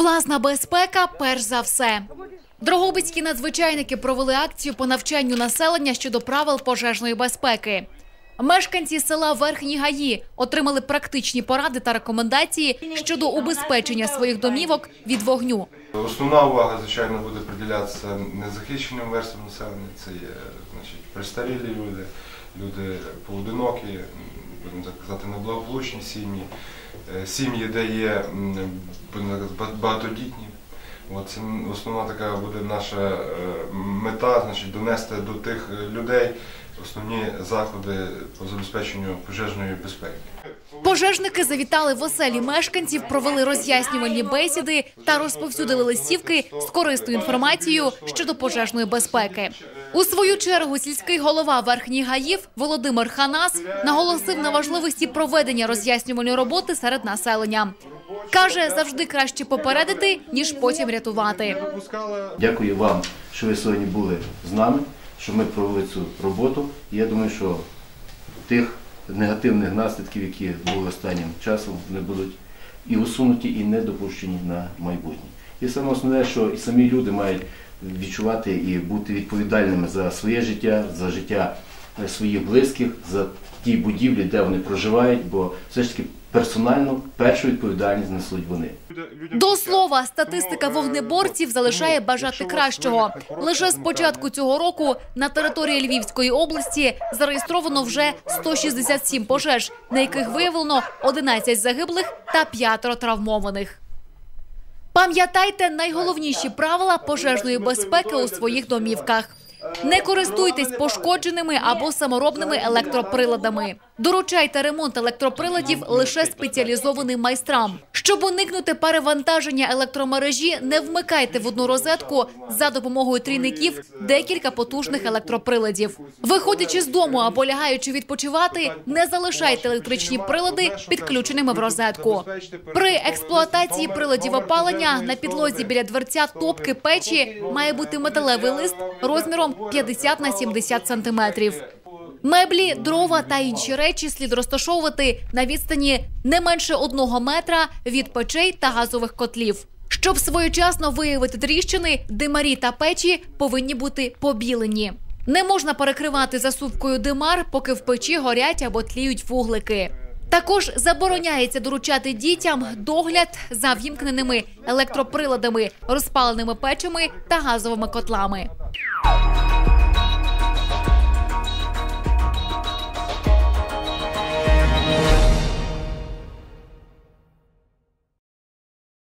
Власна безпека перш за все. Дрогобицькі надзвичайники провели акцію по навчанню населення щодо правил пожежної безпеки. Мешканці села Верхні Гаї отримали практичні поради та рекомендації щодо убезпечення своїх домівок від вогню. Основна увага, звичайно, буде приділятися незахищеним верствам населення. Це є значить, престарілі люди, люди поодинокі, будемо так казати, неблагополучні сім'ї, е, сім'ї, де є будемо багатодітні. От це основна така буде наша е, мета, значить, донести до тих е, людей основні заходи по забезпеченню пожежної безпеки. Пожежники завітали в оселі мешканців, провели роз'яснювальні бесіди та розповсюдили листівки з корисною інформацією щодо пожежної безпеки. У свою чергу сільський голова Верхніх Гаїв Володимир Ханас наголосив на важливості проведення роз'яснювальної роботи серед населення. Каже, завжди краще попередити ніж потім рятувати. Дякую вам, що ви сьогодні були з нами, що ми провели цю роботу. Я думаю, що тих негативних наслідків, які були останнім часом, не будуть і усунуті, і не допущені на майбутнє. І саме основне, що і самі люди мають відчувати і бути відповідальними за своє життя, за життя е, своїх близьких, за ті будівлі, де вони проживають, бо все ж таки персонально першу відповідальність несуть вони. До слова, статистика вогнеборців залишає бажати кращого. Лише з початку цього року на території Львівської області зареєстровано вже 167 пожеж, на яких виявлено 11 загиблих та п'ятеро травмованих. Пам'ятайте найголовніші правила пожежної безпеки у своїх домівках. Не користуйтесь пошкодженими або саморобними електроприладами. Доручайте ремонт електроприладів лише спеціалізованим майстрам. Щоб уникнути перевантаження електромережі, не вмикайте в одну розетку за допомогою трійників декілька потужних електроприладів. Виходячи з дому або лягаючи відпочивати, не залишайте електричні прилади підключеними в розетку. При експлуатації приладів опалення на підлозі біля дверця топки печі має бути металевий лист розміром 50 на 70 сантиметрів. Меблі, дрова та інші речі слід розташовувати на відстані не менше одного метра від печей та газових котлів. Щоб своєчасно виявити тріщини, димарі та печі повинні бути побілені. Не можна перекривати засувкою димар, поки в печі горять або тліють вуглики. Також забороняється доручати дітям догляд за вімкненими електроприладами, розпаленими печами та газовими котлами.